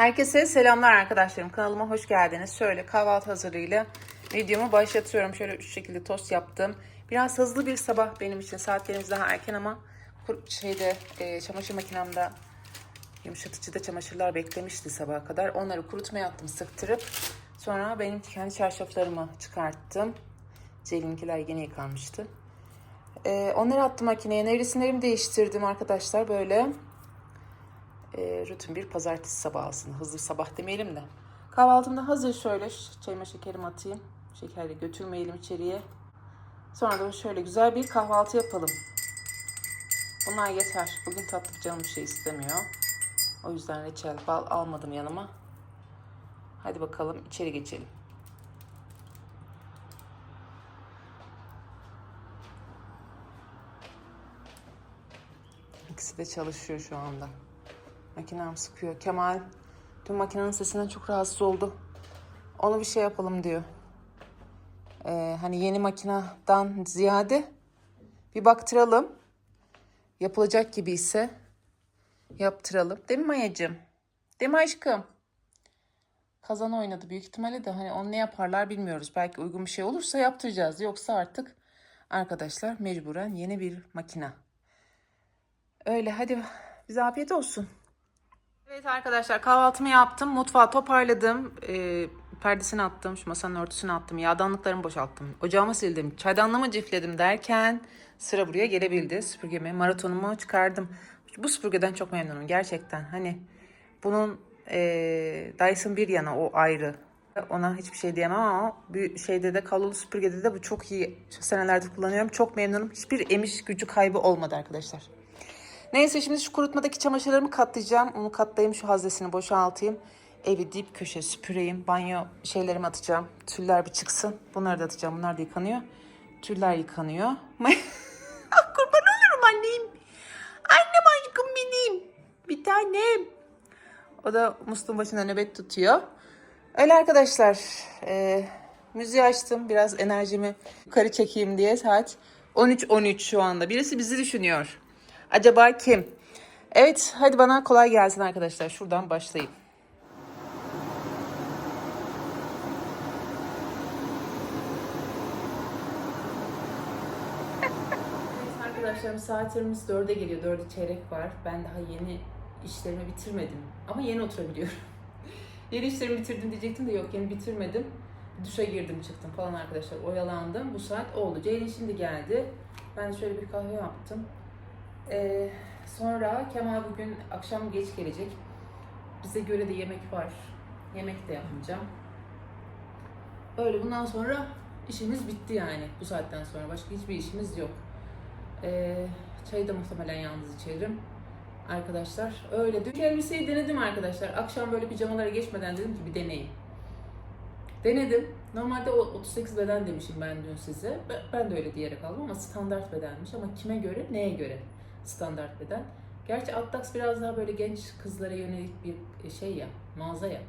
Herkese selamlar arkadaşlarım. Kanalıma hoş geldiniz. Şöyle kahvaltı hazırlığıyla videomu başlatıyorum. Şöyle şu şekilde tost yaptım. Biraz hızlı bir sabah benim için. Saatlerimiz daha erken ama şeyde e, çamaşır makinemde yumuşatıcıda çamaşırlar beklemişti sabaha kadar. Onları kurutmaya attım sıktırıp. Sonra benim kendi çarşaflarımı çıkarttım. Ceyl'inkiler yeni yıkanmıştı. E, onları attım makineye. Nevresimlerimi değiştirdim arkadaşlar böyle e, rutin bir pazartesi sabahı aslında. Hızlı sabah demeyelim de. Kahvaltım da hazır şöyle. Çayıma şekerimi atayım. Şekerle götürmeyelim içeriye. Sonra da şöyle güzel bir kahvaltı yapalım. Bunlar yeter. Bugün tatlı canım bir şey istemiyor. O yüzden reçel bal almadım yanıma. Hadi bakalım içeri geçelim. İkisi de çalışıyor şu anda. Makinem sıkıyor. Kemal dün makinenin sesinden çok rahatsız oldu. Onu bir şey yapalım diyor. Ee, hani yeni makineden ziyade bir baktıralım. Yapılacak gibi ise yaptıralım. Değil mi Mayacığım? Değil mi aşkım? Kazan oynadı büyük ihtimalle de hani onu ne yaparlar bilmiyoruz. Belki uygun bir şey olursa yaptıracağız. Yoksa artık arkadaşlar mecburen yeni bir makine. Öyle hadi bize afiyet olsun. Evet arkadaşlar kahvaltımı yaptım. Mutfağı toparladım. Ee, perdesini attım. Şu masanın örtüsünü attım. Yağdanlıklarımı boşalttım. Ocağımı sildim. Çaydanlığımı cifledim derken sıra buraya gelebildi. Süpürgemi, maratonumu çıkardım. Bu süpürgeden çok memnunum gerçekten. Hani bunun ee, Dyson bir yana o ayrı. Ona hiçbir şey diyemem ama bir şeyde de kablolu süpürgede de bu çok iyi. Şu senelerdir kullanıyorum. Çok memnunum. Hiçbir emiş gücü kaybı olmadı arkadaşlar. Neyse şimdi şu kurutmadaki çamaşırlarımı katlayacağım. Onu katlayayım şu haznesini boşaltayım. Evi dip köşe süpüreyim. Banyo şeylerimi atacağım. Tüller bir çıksın. Bunları da atacağım. Bunlar da yıkanıyor. Tüller yıkanıyor. ah kurban olurum annem. Annem aşkım benim. Bir tanem. O da musluğun başında nöbet tutuyor. Öyle arkadaşlar. E, müziği açtım. Biraz enerjimi yukarı çekeyim diye. Saat 13.13 şu anda. Birisi bizi düşünüyor. Acaba kim? Evet hadi bana kolay gelsin arkadaşlar. Şuradan başlayayım. Evet arkadaşlarım saatlerimiz dörde geliyor. Dörde çeyrek var. Ben daha yeni işlerimi bitirmedim. Ama yeni oturabiliyorum. yeni işlerimi bitirdim diyecektim de yok yeni bitirmedim. Duşa girdim çıktım falan arkadaşlar. Oyalandım. Bu saat oldu. Ceylin şimdi geldi. Ben şöyle bir kahve yaptım. Ee, sonra Kemal bugün akşam geç gelecek. Bize göre de yemek var. Yemek de yapmayacağım. Öyle bundan sonra işimiz bitti yani bu saatten sonra. Başka hiçbir işimiz yok. Ee, çayı da muhtemelen yalnız içerim. Arkadaşlar öyle. Dün elbiseyi denedim arkadaşlar. Akşam böyle pijamalara geçmeden dedim ki bir deneyeyim. Denedim. Normalde o 38 beden demişim ben dün size. Ben de öyle diyerek aldım ama standart bedenmiş. Ama kime göre, neye göre standart beden? Gerçi Atlax biraz daha böyle genç kızlara yönelik bir şey ya, mağaza ya.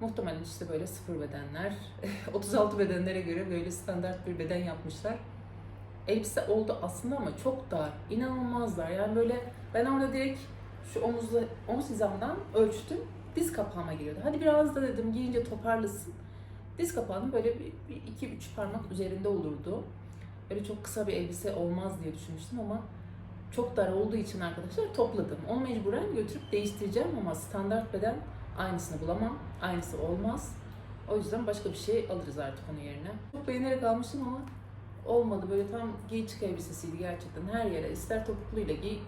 Muhtemelen işte böyle sıfır bedenler, 36 bedenlere göre böyle standart bir beden yapmışlar. Elbise oldu aslında ama çok dar, inanılmaz dar. Yani böyle ben orada direkt şu omuzla, omuz hizamdan ölçtüm, diz kapağıma giriyordu. Hadi biraz da dedim giyince toparlasın. Diz kapağının böyle bir, bir iki üç parmak üzerinde olurdu. Böyle çok kısa bir elbise olmaz diye düşünmüştüm ama çok dar olduğu için arkadaşlar topladım. Onu mecburen götürüp değiştireceğim ama standart beden aynısını bulamam. Aynısı olmaz. O yüzden başka bir şey alırız artık onun yerine. Çok beğenerek almıştım ama olmadı. Böyle tam giy çık elbisesiydi gerçekten. Her yere ister topukluyla giy,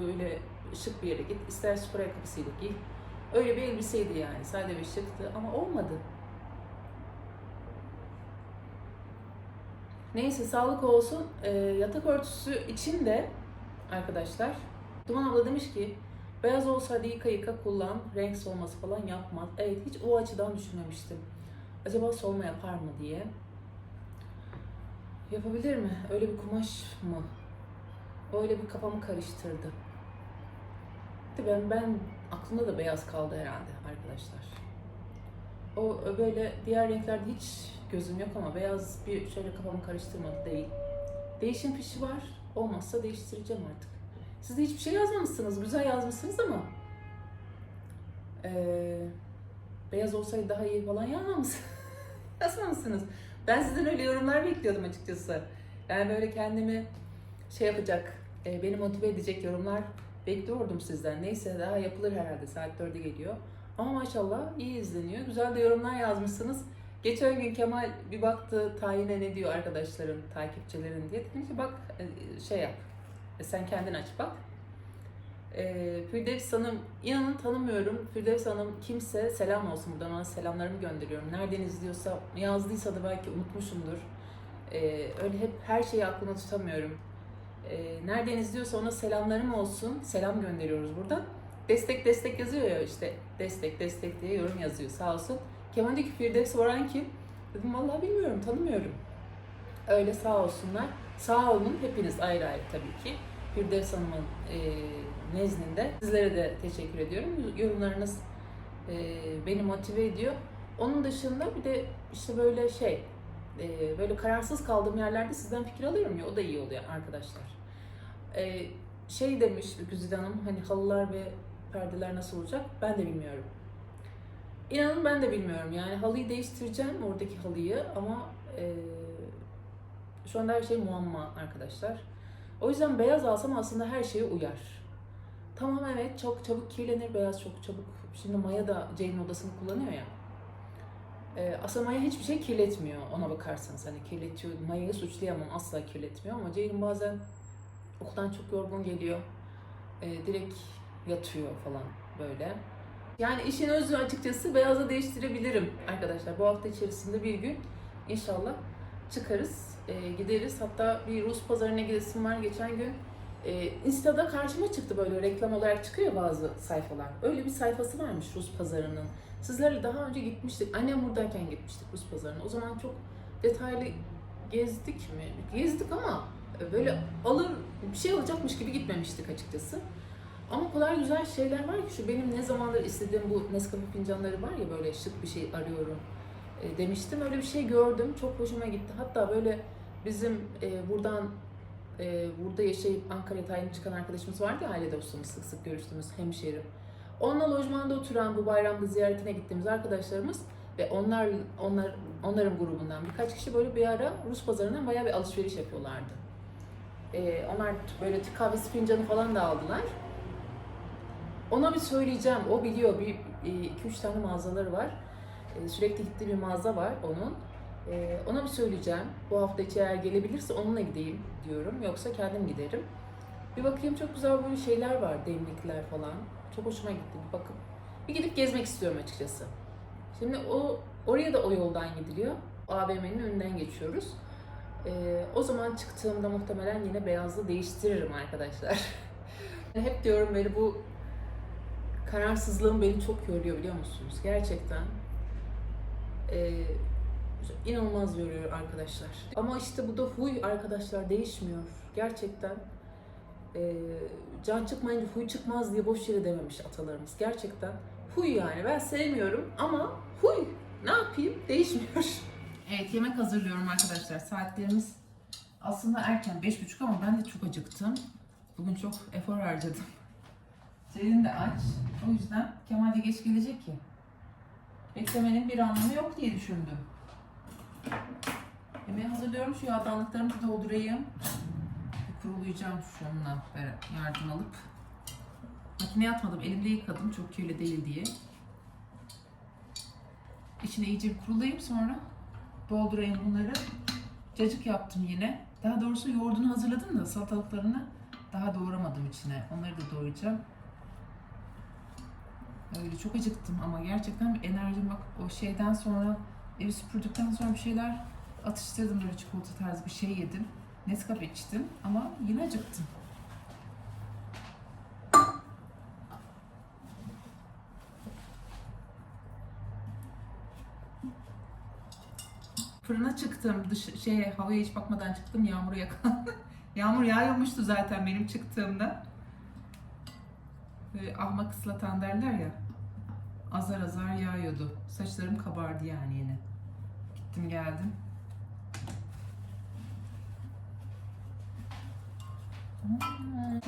böyle şık bir yere git, ister spor ayakkabısıyla giy. Öyle bir elbiseydi yani. Sade ve şıktı ama olmadı. Neyse sağlık olsun. Ee, yatak örtüsü için de arkadaşlar Duman abla demiş ki beyaz olsaydı yıka yıka kullan, renk solması falan yapmaz. Evet hiç o açıdan düşünmemiştim. Acaba solma yapar mı diye. Yapabilir mi? Öyle bir kumaş mı? Öyle bir kafamı karıştırdı. De Ben, ben aklımda da beyaz kaldı herhalde arkadaşlar. O böyle diğer renklerde hiç gözüm yok ama beyaz bir şöyle kafamı karıştırmadı değil. Değişim fişi var. Olmazsa değiştireceğim artık. Siz de hiçbir şey yazmamışsınız. Güzel yazmışsınız ama Ee, beyaz olsaydı daha iyi falan yazmamışsınız. yazmamışsınız. Ben sizden öyle yorumlar bekliyordum açıkçası. Yani böyle kendimi şey yapacak, beni motive edecek yorumlar bekliyordum sizden. Neyse daha yapılır herhalde. Saat 4'e geliyor. Ama maşallah iyi izleniyor. Güzel de yorumlar yazmışsınız. Geçen gün Kemal bir baktı tayine ne diyor arkadaşların, takipçilerin diye. Dedim ki bak e, şey yap. E, Sen kendin aç bak. E, Firdevs Hanım, inanın tanımıyorum. Firdevs Hanım kimse selam olsun buradan ona selamlarımı gönderiyorum. Nereden izliyorsa, yazdıysa da belki unutmuşumdur. E, öyle hep her şeyi aklımda tutamıyorum. E, nereden izliyorsa ona selamlarım olsun. Selam gönderiyoruz buradan. Destek destek yazıyor ya işte destek destek diye yorum yazıyor sağ olsun. Kemal diyor ki Firdevs Varan kim? Dedim vallahi bilmiyorum tanımıyorum. Öyle sağ olsunlar. Sağ olun hepiniz ayrı ayrı tabii ki. Firdevs Hanım'ın e, nezdinde. Sizlere de teşekkür ediyorum. Yorumlarınız e, beni motive ediyor. Onun dışında bir de işte böyle şey, e, böyle kararsız kaldığım yerlerde sizden fikir alıyorum ya o da iyi oluyor arkadaşlar. E, şey demiş Güzide Hanım hani halılar ve perdeler nasıl olacak ben de bilmiyorum. İnanın ben de bilmiyorum yani halıyı değiştireceğim oradaki halıyı ama e, şu anda her şey muamma arkadaşlar. O yüzden beyaz alsam aslında her şeye uyar. Tamam evet çok çabuk kirlenir beyaz çok çabuk. Şimdi Maya da Jane'in odasını kullanıyor ya. Ee, aslında Maya hiçbir şey kirletmiyor ona bakarsanız. Hani kirletiyor. Maya'yı suçlayamam asla kirletmiyor ama Jane bazen okuldan çok yorgun geliyor. Ee, direkt yatıyor falan böyle. Yani işin özü açıkçası beyaza değiştirebilirim arkadaşlar. Bu hafta içerisinde bir gün inşallah çıkarız, e, gideriz. Hatta bir Rus pazarına gidesim var geçen gün. E, Insta'da karşıma çıktı böyle reklam olarak çıkıyor bazı sayfalar. Öyle bir sayfası varmış Rus pazarının. Sizlerle daha önce gitmiştik. Annem buradayken gitmiştik Rus pazarına. O zaman çok detaylı gezdik mi? Gezdik ama böyle alır bir şey alacakmış gibi gitmemiştik açıkçası. Ama o kadar güzel şeyler var ki şu benim ne zamandır istediğim bu Nescafe fincanları var ya böyle şık bir şey arıyorum e, demiştim. Öyle bir şey gördüm. Çok hoşuma gitti. Hatta böyle bizim e, buradan e, burada yaşayıp Ankara'ya tayin çıkan arkadaşımız vardı ya aile dostumuz sık sık görüştüğümüz hemşerim. Onunla lojmanda oturan bu bayramda ziyaretine gittiğimiz arkadaşlarımız ve onlar onlar onların grubundan birkaç kişi böyle bir ara Rus pazarından bayağı bir alışveriş yapıyorlardı. E, onlar böyle kahvesi fincanı falan da aldılar. Ona bir söyleyeceğim. O biliyor. Bir, iki üç tane mağazaları var. E, Sürekli gittiği bir mağaza var onun. E, Ona bir söyleyeceğim. Bu hafta içi eğer gelebilirse onunla gideyim diyorum. Yoksa kendim giderim. Bir bakayım çok güzel böyle şeyler var. Demlikler falan. Çok hoşuma gitti. Bir bakıp bir gidip gezmek istiyorum açıkçası. Şimdi o oraya da o yoldan gidiliyor. AVM'nin önünden geçiyoruz. E, o zaman çıktığımda muhtemelen yine beyazlı değiştiririm arkadaşlar. Hep diyorum böyle bu kararsızlığım beni çok yoruyor biliyor musunuz? Gerçekten. Ee, inanılmaz yoruyor arkadaşlar. Ama işte bu da huy arkadaşlar değişmiyor. Gerçekten. Ee, can çıkmayınca huy çıkmaz diye boş yere dememiş atalarımız. Gerçekten. Huy yani ben sevmiyorum ama huy. Ne yapayım? Değişmiyor. Evet yemek hazırlıyorum arkadaşlar. Saatlerimiz aslında erken. Beş buçuk ama ben de çok acıktım. Bugün çok efor harcadım. Ceylin de aç. O yüzden Kemal de geç gelecek ki. Beklemenin bir anlamı yok diye düşündüm. Yemeği hazırlıyorum. Şu yağdanlıklarımı da doldurayım. Kurulayacağım şununla yardım alıp. Makineye atmadım. Elimde yıkadım. Çok kirli değil diye. İçine iyice bir kurulayayım sonra doldurayım bunları. Cacık yaptım yine. Daha doğrusu yoğurdunu hazırladım da salatalıklarını daha doğramadım içine. Onları da doğrayacağım. Öyle çok acıktım ama gerçekten enerjim bak o şeyden sonra evi süpürdükten sonra bir şeyler atıştırdım böyle çikolata tarzı bir şey yedim. Nescafe içtim ama yine acıktım. Fırına çıktım, dış, şeye, havaya hiç bakmadan çıktım, yağmura yakalandım. Yağmur yağıyormuştu zaten benim çıktığımda. Böyle ahmak ıslatan derler ya. Azar azar yağıyordu. Saçlarım kabardı yani yine. Gittim geldim.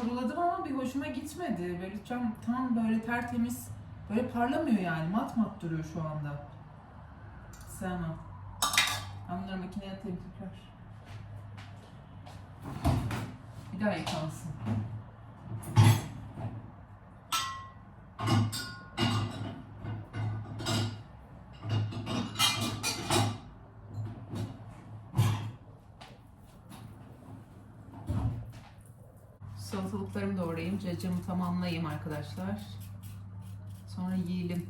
Kuruladım ama bir hoşuma gitmedi. Böyle tam, tam böyle tertemiz Böyle parlamıyor yani. Mat mat duruyor şu anda. Sevmem. Ben bunları makineye atayım tekrar. Bir daha yıkansın. Doğrayayım. Cacığımı tamamlayayım arkadaşlar. Sonra yiyelim.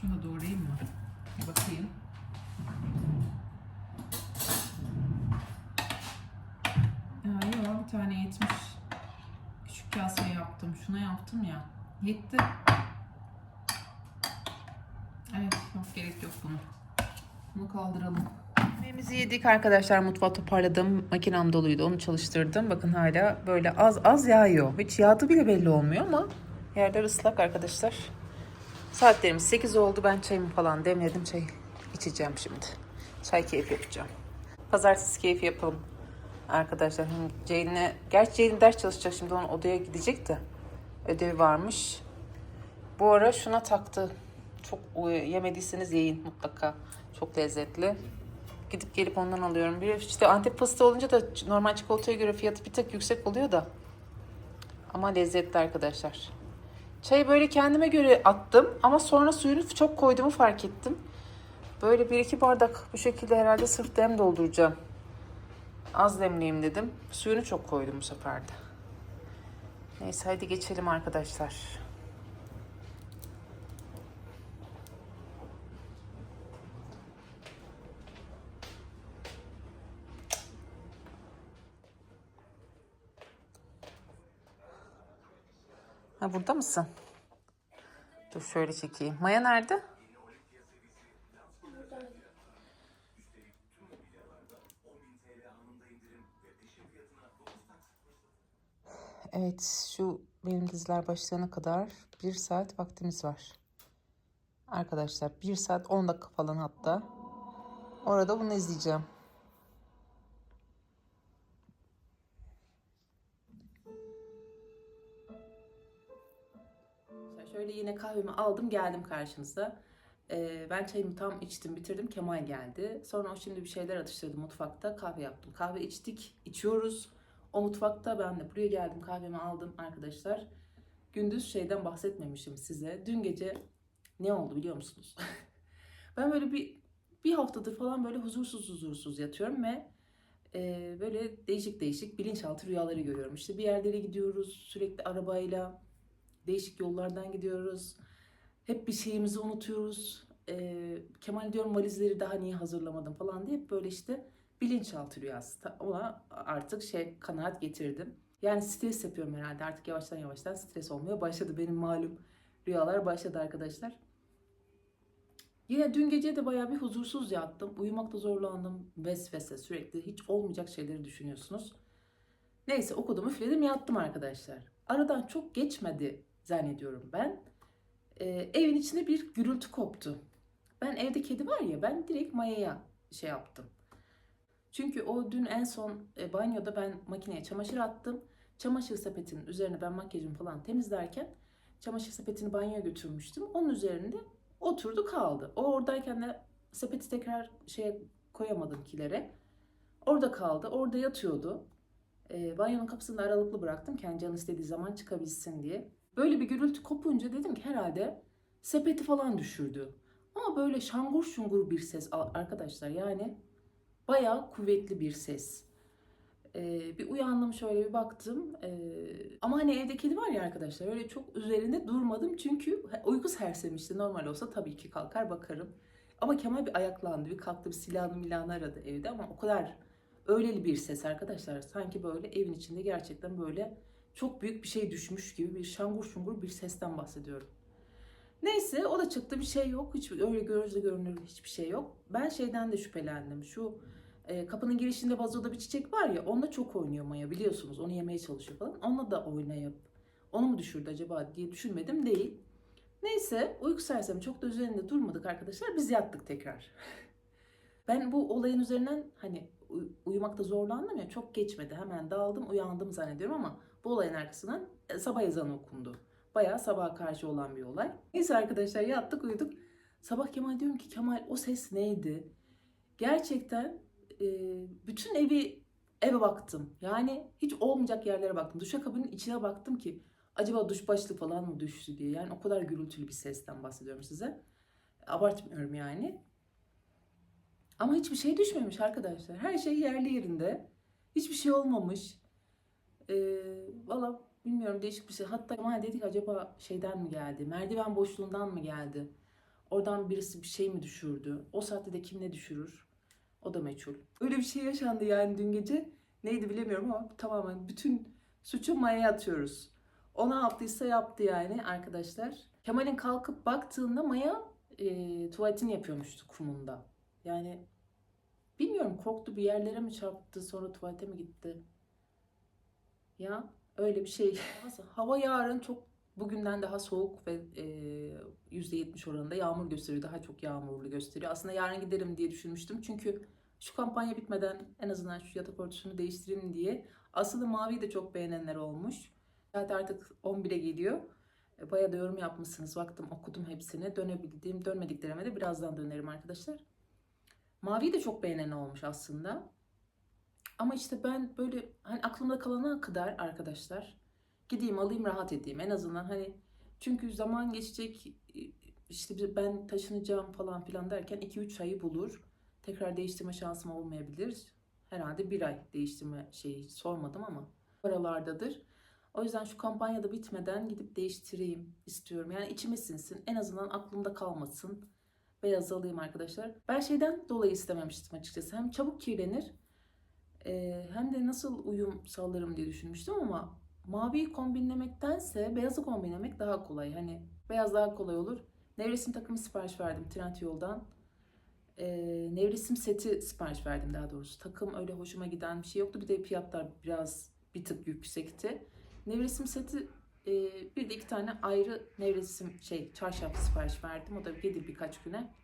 Şunu doğrayayım mı? Bakayım. Ya yok bir tane yetmiş. Küçük kaseye yaptım. Şuna yaptım ya. Yetti. Evet yok gerek yok bunu. Bunu kaldıralım. Yemeğimizi yedik arkadaşlar. Mutfağı toparladım. Makinem doluydu. Onu çalıştırdım. Bakın hala böyle az az yağıyor. Hiç yağdı bile belli olmuyor ama yerler ıslak arkadaşlar. Saatlerimiz 8 oldu. Ben çayımı falan demledim. Çay içeceğim şimdi. Çay keyfi yapacağım. Pazartesi keyfi yapalım. Arkadaşlar Ceylin'e... Gerçi Ceylin ders çalışacak şimdi. Onun odaya gidecek de. Ödevi varmış. Bu ara şuna taktı. Çok yemediyseniz yiyin mutlaka. Çok lezzetli. Gidip gelip ondan alıyorum. Bir işte Antep fıstığı olunca da normal çikolataya göre fiyatı bir tık yüksek oluyor da. Ama lezzetli arkadaşlar. Çayı böyle kendime göre attım ama sonra suyunu çok koyduğumu fark ettim. Böyle bir iki bardak bu şekilde herhalde sırf dem dolduracağım. Az demleyeyim dedim. Suyunu çok koydum bu sefer de. Neyse hadi geçelim arkadaşlar. Ha burada mısın? Dur şöyle çekeyim. Maya nerede? Evet şu benim diziler başlayana kadar bir saat vaktimiz var. Arkadaşlar bir saat 10 dakika falan hatta. Orada bunu izleyeceğim. Şöyle yine kahvemi aldım geldim karşınıza. Ee, ben çayımı tam içtim bitirdim Kemal geldi. Sonra o şimdi bir şeyler atıştırdı mutfakta kahve yaptım. Kahve içtik içiyoruz. O mutfakta ben de buraya geldim kahvemi aldım arkadaşlar. Gündüz şeyden bahsetmemişim size. Dün gece ne oldu biliyor musunuz? ben böyle bir bir haftadır falan böyle huzursuz huzursuz yatıyorum ve e, böyle değişik değişik bilinçaltı rüyaları görüyorum. İşte bir yerlere gidiyoruz sürekli arabayla değişik yollardan gidiyoruz. Hep bir şeyimizi unutuyoruz. Ee, Kemal diyorum valizleri daha niye hazırlamadım falan diye hep böyle işte bilinçaltı rüyası. Ona artık şey kanaat getirdim. Yani stres yapıyorum herhalde artık yavaştan yavaştan stres olmaya başladı. Benim malum rüyalar başladı arkadaşlar. Yine dün gece de bayağı bir huzursuz yattım. Uyumakta zorlandım. Vesvese sürekli hiç olmayacak şeyleri düşünüyorsunuz. Neyse okudum üfledim yattım arkadaşlar. Aradan çok geçmedi zannediyorum ben. Ee, evin içinde bir gürültü koptu. Ben evde kedi var ya ben direkt Maya'ya şey yaptım. Çünkü o dün en son e, banyoda ben makineye çamaşır attım. Çamaşır sepetinin üzerine ben makyajımı falan temizlerken çamaşır sepetini banyoya götürmüştüm. Onun üzerinde oturdu kaldı. O oradayken de sepeti tekrar şeye koyamadım kilere. Orada kaldı. Orada yatıyordu. E, banyonun kapısını aralıklı bıraktım. Kendi canı istediği zaman çıkabilsin diye. Böyle bir gürültü kopunca dedim ki herhalde sepeti falan düşürdü. Ama böyle şangur şungur bir ses arkadaşlar yani bayağı kuvvetli bir ses. Ee, bir uyandım şöyle bir baktım. Ee, ama hani evde kedi var ya arkadaşlar öyle çok üzerinde durmadım çünkü uyku sersemişti. Normal olsa tabii ki kalkar bakarım. Ama Kemal bir ayaklandı, bir kalktı, bir silahını milahını aradı evde ama o kadar öyleli bir ses arkadaşlar. Sanki böyle evin içinde gerçekten böyle çok büyük bir şey düşmüş gibi bir şangur şungur bir sesten bahsediyorum. Neyse o da çıktı bir şey yok. Hiç öyle gözle görünür hiçbir şey yok. Ben şeyden de şüphelendim. Şu e, kapının girişinde vazoda bir çiçek var ya onunla çok oynuyor Maya biliyorsunuz. Onu yemeye çalışıyor falan. Onunla da oynayıp onu mu düşürdü acaba diye düşünmedim değil. Neyse uyku sersemi çok da üzerinde durmadık arkadaşlar. Biz yattık tekrar. Ben bu olayın üzerinden hani uy- uyumakta zorlandım ya çok geçmedi. Hemen dağıldım uyandım zannediyorum ama bu olayın arkasından e, sabah ezanı okundu. Bayağı sabaha karşı olan bir olay. Neyse arkadaşlar yattık uyuduk. Sabah Kemal diyorum ki Kemal o ses neydi? Gerçekten e, bütün evi eve baktım. Yani hiç olmayacak yerlere baktım. Duşakabinin içine baktım ki acaba duş başlığı falan mı düştü diye. Yani o kadar gürültülü bir sesten bahsediyorum size. Abartmıyorum yani. Ama hiçbir şey düşmemiş arkadaşlar. Her şey yerli yerinde. Hiçbir şey olmamış. Ee, Valla bilmiyorum değişik bir şey. Hatta Kemal dedik acaba şeyden mi geldi? Merdiven boşluğundan mı geldi? Oradan birisi bir şey mi düşürdü? O saatte de kim ne düşürür? O da meçhul. Öyle bir şey yaşandı yani dün gece. Neydi bilemiyorum ama tamamen bütün suçu Maya'ya atıyoruz. O ne yaptıysa yaptı yani arkadaşlar. Kemal'in kalkıp baktığında Maya e, tuvaletini yapıyormuştu kumunda. Yani bilmiyorum korktu bir yerlere mi çarptı sonra tuvalete mi gitti? Ya öyle bir şey. Hava yarın çok bugünden daha soğuk ve e, %70 oranında yağmur gösteriyor. Daha çok yağmurlu gösteriyor. Aslında yarın giderim diye düşünmüştüm. Çünkü şu kampanya bitmeden en azından şu yatak örtüsünü değiştireyim diye. Aslında maviyi de çok beğenenler olmuş. Saat artık 11'e geliyor. E, Bayağı da yorum yapmışsınız. Baktım okudum hepsini. Dönebildiğim, dönmediklerime de birazdan dönerim arkadaşlar. Maviyi de çok beğenen olmuş aslında. Ama işte ben böyle hani aklımda kalana kadar arkadaşlar gideyim alayım rahat edeyim en azından hani çünkü zaman geçecek işte bir- ben taşınacağım falan filan derken 2-3 ayı bulur. Tekrar değiştirme şansım olmayabilir. Herhalde bir ay değiştirme şeyi sormadım ama oralardadır. O yüzden şu kampanyada bitmeden gidip değiştireyim istiyorum. Yani içime sinsin. En azından aklımda kalmasın. Beyaz alayım arkadaşlar. Ben şeyden dolayı istememiştim açıkçası. Hem çabuk kirlenir ee, hem de nasıl uyum sağlarım diye düşünmüştüm ama maviyi kombinlemektense beyazı kombinlemek daha kolay. Hani beyaz daha kolay olur. Nevresim takımı sipariş verdim Trendyol'dan. Ee, nevresim seti sipariş verdim daha doğrusu. Takım öyle hoşuma giden bir şey yoktu. Bir de fiyatlar biraz bir tık yüksekti. Nevresim seti e, bir de iki tane ayrı nevresim şey çarşaf sipariş verdim. O da gelir birkaç güne.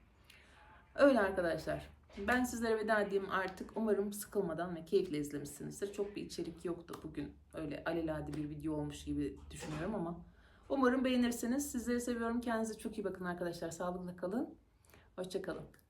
Öyle arkadaşlar. Ben sizlere veda edeyim artık. Umarım sıkılmadan ve keyifle izlemişsinizdir. Çok bir içerik yoktu bugün. Öyle alelade bir video olmuş gibi düşünüyorum ama. Umarım beğenirsiniz. Sizleri seviyorum. Kendinize çok iyi bakın arkadaşlar. Sağlıkla kalın. Hoşçakalın.